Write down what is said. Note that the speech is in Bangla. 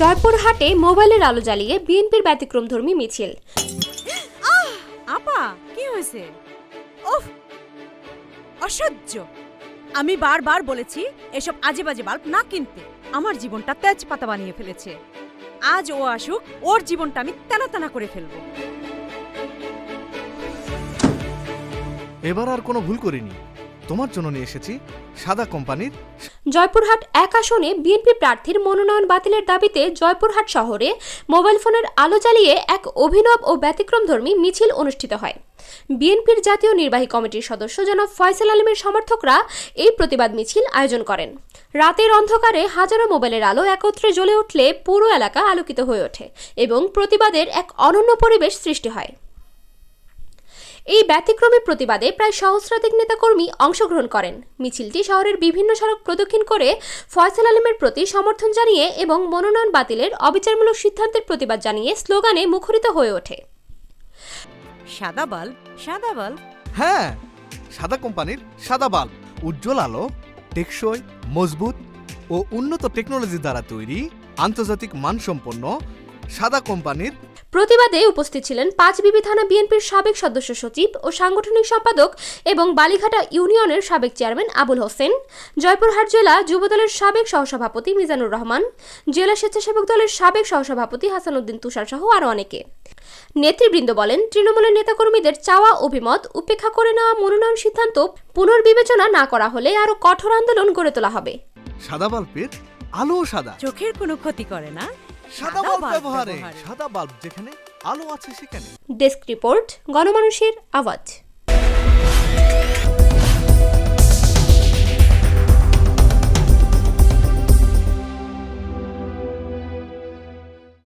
জয়পুরহাটে মোবাইলের আলো জ্বালিয়ে বিএনপির ব্যতিক্রমধর্মী মিছিল। আপা কি হয়েছে? ওফ অসহ্য। আমি বারবার বলেছি এসব আজে বাজে বাল্ব না কিনতে। আমার জীবনটা তেজপাতা বানিয়ে ফেলেছে। আজ ও আসুক ওর জীবনটা আমি তেনা তেনা করে ফেলব। এবার আর কোনো ভুল করিনি। তোমার জন্য নিয়ে এসেছি সাদা কোম্পানির জয়পুরহাট এক আসনে বিএনপি প্রার্থীর মনোনয়ন বাতিলের দাবিতে জয়পুরহাট শহরে মোবাইল ফোনের আলো জ্বালিয়ে এক অভিনব ও ব্যতিক্রমধর্মী মিছিল অনুষ্ঠিত হয়। বিএনপির জাতীয় নির্বাহী কমিটির সদস্য জনাব ফয়সাল আলমের সমর্থকরা এই প্রতিবাদ মিছিল আয়োজন করেন। রাতের অন্ধকারে হাজারো মোবাইলের আলো একত্রে জ্বলে উঠলে পুরো এলাকা আলোকিত হয়ে ওঠে এবং প্রতিবাদের এক অনন্য পরিবেশ সৃষ্টি হয়। এই ব্যতিক্রমী প্রতিবাদে প্রায় সহস্রাধিক নেতাকর্মী অংশগ্রহণ করেন। মিছিলটি শহরের বিভিন্ন সড়ক প্রদক্ষিণ করে ফয়সাল আলমের প্রতি সমর্থন জানিয়ে এবং মনোনয়ন বাতিলের অবিচারমূলক সিদ্ধান্তের প্রতিবাদ জানিয়ে স্লোগানে মুখরিত হয়ে ওঠে। সাদা বাল্ব সাদা বাল্ব। হ্যাঁ সাদা কোম্পানির সাদা বাল্ব। উজ্জ্বল আলো টেকসই মজবুত ও উন্নত টেকনোলজি দ্বারা তৈরি আন্তর্জাতিক মানসম্পন্ন সাদা কোম্পানির প্রতিবাদে উপস্থিত ছিলেন পাঁচ বিবি থানা বিএনপির সাবেক সদস্য সচিব ও সাংগঠনিক সম্পাদক এবং বালিঘাটা ইউনিয়নের সাবেক চেয়ারম্যান আবুল হোসেন জয়পুরহাট জেলা যুবদলের সাবেক সহসভাপতি মিজানুর রহমান জেলা স্বেচ্ছাসেবক দলের সাবেক সহসভাপতি হাসানুদ্দিন তুষার সহ আরও অনেকে। নেতৃবৃন্দ বলেন তৃণমূলের নেতাকর্মীদের চাওয়া অভিমত উপেক্ষা করে নেওয়া মনোনয়ন সিদ্ধান্ত পুনর্বিবেচনা না করা হলে আরও কঠোর আন্দোলন গড়ে তোলা হবে। সাদা বাল্বের আলো সাদা। চোখের কোনো ক্ষতি করে না। সাদা বাল্ব ব্যবহারে। সাদা বাল্ব যেখানে আলো আছে সেখানে। ডেস্ক রিপোর্ট গণমানুষের আওয়াজ।